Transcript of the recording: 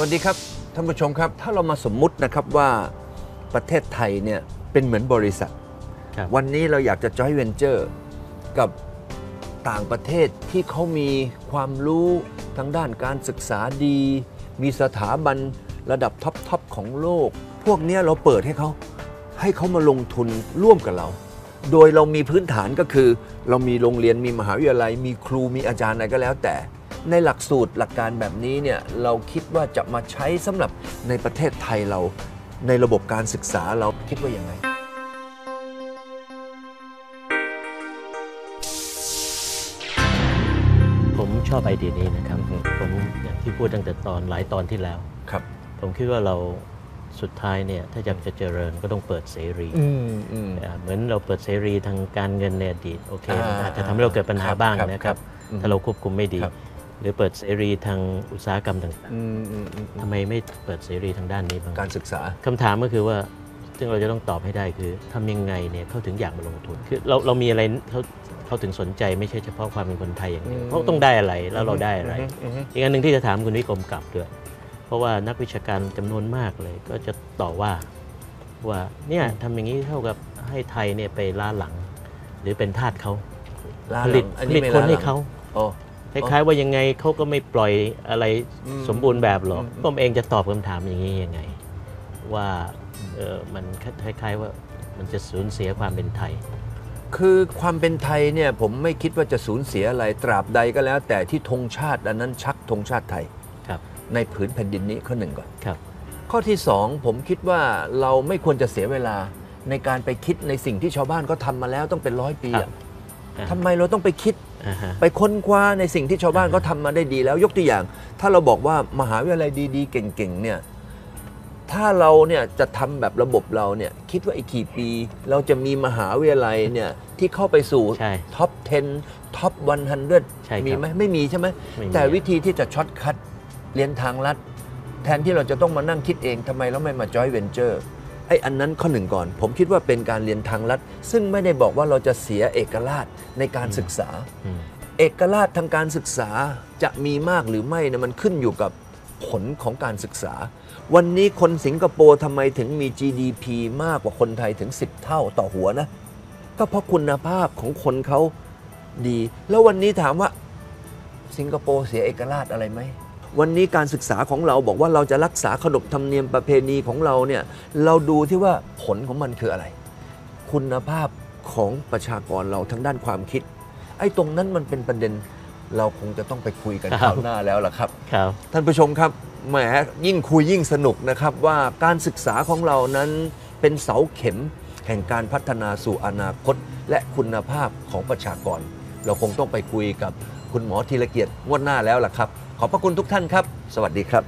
วัสดีครับท่านผู้ชมครับ ถ้าเรามาสมมุตินะครับว่าประเทศไทยเนี่ยเป็นเหมือนบริษัทครับวันนี้เราอยากจะจอยเวนเจอร์กับต่างประเทศที่เขามีความรู้ทางด้านการศึกษาดี มีสถาบันระดับท็อปทอปของโลก พวกเนี้ยเราเปิดให้เขาให้เขามาลงทุนร่วมกับเรา โดยเรามีพื้นฐานก็คือ เรามีโรงเรียนมีมหาวิทยาลัย มีครูมีอาจารย์อะไรก็แล้วแต่ ในหลักสูตรหลักการแบบนี้เนี่ยเราคิดว่าจะมาใช้สำหรับในประเทศไทยเราในระบบการศึกษาเราคิดว่ายังไง ผมชอบไอเดียนี้นะครับผมอย่างที่พูดตั้งแต่ตอนหลายตอนที่แล้ว ครับ ผมคิดว่าเราสุดท้ายเนี่ยถ้าจะจะเจริญก็ต้องเปิดเสรีอืมอืม อ่าเหมือนเราเปิดเสรีทางการเงินในอดีตโอเคอ่ามันอาจจะทำให้เราเกิดปัญหาครับบ้างครับนะคครัรับบอืมถ้าเราควบคุมไม่ดี ครับ หรือเปิดเสรีทางอุตสาหกรรมต่างอืมอืมอืมๆทำไมไม่เปิดเสรีทางด้านนี้บ้างการศึกษาคำถามก็คือว่าซึ่งเราจะต้องตอบให้ได้คือทำยังไงเนี่ยเขาถึงอยากมาลงทุนคือเราเรามีอะไรเขาเขาถึงสนใจไม่ใช่เฉพาะความเป็นคนไทยอย่างเดียวอืมเขาต้องได้อะไรแล้วเราได้อะไรอืมอืมอีกอันหนึ่งที่จะถามคุณวิกรมกลับด้วย เพราะว่านักวิชาการจำนวนมากเลย ก็จะต่อว่าว่าเนี่ยทำอย่างนี้เท่ากับให้ไทยเนี่ยไปล้าหลัง หรือเป็นทาสเขาล้าผหลิลัตงอันผนี้ลิตไม่คนล้าหให้ลังเขาอ๋อ คล้ายๆว่ายังไงเขาก็ไม่ปล่อยอะไรอืมสมบูรณ์แบบหรอกอืมผมเองจะตอบคำถามอย่างนี้ยังไง ว่าเออมันคล้ายๆว่ามันจะสูญเสียความเป็นไทย คือความเป็นไทยเนี่ยผมไม่คิดว่าจะสูญเสียอะไรตราบใดก็แล้ว แต่ที่ธงชาติอันนั้นชักธงชาติไทยครับ ในผืนแผ่นดินนี้ข้อหนึ่งก่อนครับ ข้อที่สองผมคิดว่าเราไม่ควรจะเสียเวลาในการไปคิดในสิ่งที่ชาวบ้านก็ทำมาแล้วต้องเป็นร้อยปีครัอะบอ่าทำไมเราต้องไปคิดอ่าฮะ ไปค้นคว้าในสิ่งที่ชาวบ้านก็ทำมาได้ดีแล้วยกตัวอย่าง ถ้าเราบอกว่ามหาวิทยาลัยดีๆ เก่งๆเนี่ยถ้าเราเนี่ยจะทำแบบระบบเราเนี่ยคิดว่าอีกกี่ปี เราจะมีมหาวิทยาลัยเนี่ยที่เข้าไปสู่ใช่ท็อป 10 ท็อป 100ใช่ครับมีไหมไม่มีใช่ไหมไม่มีแต่วิธีที่จะช็อตคัดเรียนทางลัด แทนที่เราจะต้องมานั่งคิดเองทำไมเราไม่มาจอยเวนเจอร์ ไอ้อันนั้นข้อหนึ่งก่อน ผมคิดว่าเป็นการเรียนทางลัด ซึ่งไม่ได้บอกว่าเราจะเสียเอกราชในการศึกษาอืมเอกราชทางการศึกษาจะมีมากหรือไม่เนะมันขึ้นอยู่กับผลของการศึกษา วันนี้คนสิงคโปร์ทำไมถึงมี GDP มากกว่าคนไทยถึง 10 เท่าต่อหัวนะ ก็เพราะคุณภาพของคนเขาดี แล้ววันนี้ถามว่าสิงคโปร์เสียเอกราชอะไรไหม วันนี้การศึกษาของเราบอกว่าเราจะรักษาขนบธรรมเนียมประเพณีของเราเนี่ยเราดูที่ว่าผลของมันคืออะไร คุณภาพของประชากรเราทั้งด้านความคิด ไอ้ตรงนั้นมันเป็นประเด็นเราคงจะต้องไปคุยกันคครับราวหน้าแล้วล่ะครับ ครับ ท่านผู้ชมครับแหมยิ่งคุยยิ่งสนุกนะครับว่าการศึกษาของเรานั้นเป็นเสาเข็มแห่งการพัฒนาสู่อนาคต และคุณภาพของประชากร เราคงต้องไปคุยกับคุณหมอธีรเกียรติงวดหน้าแล้วล่ะครับ ขอบพระคุณทุกท่านครับ สวัสดีครับ